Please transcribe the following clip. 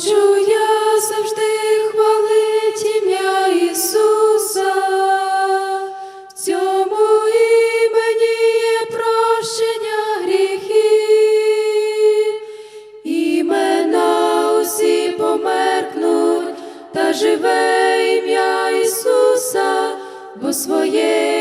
Хочу я завжди хвалить ім'я Ісуса, в цьому імені є прощення гріхів, імена усі померкнуть, та живе ім'я Ісуса, бо своє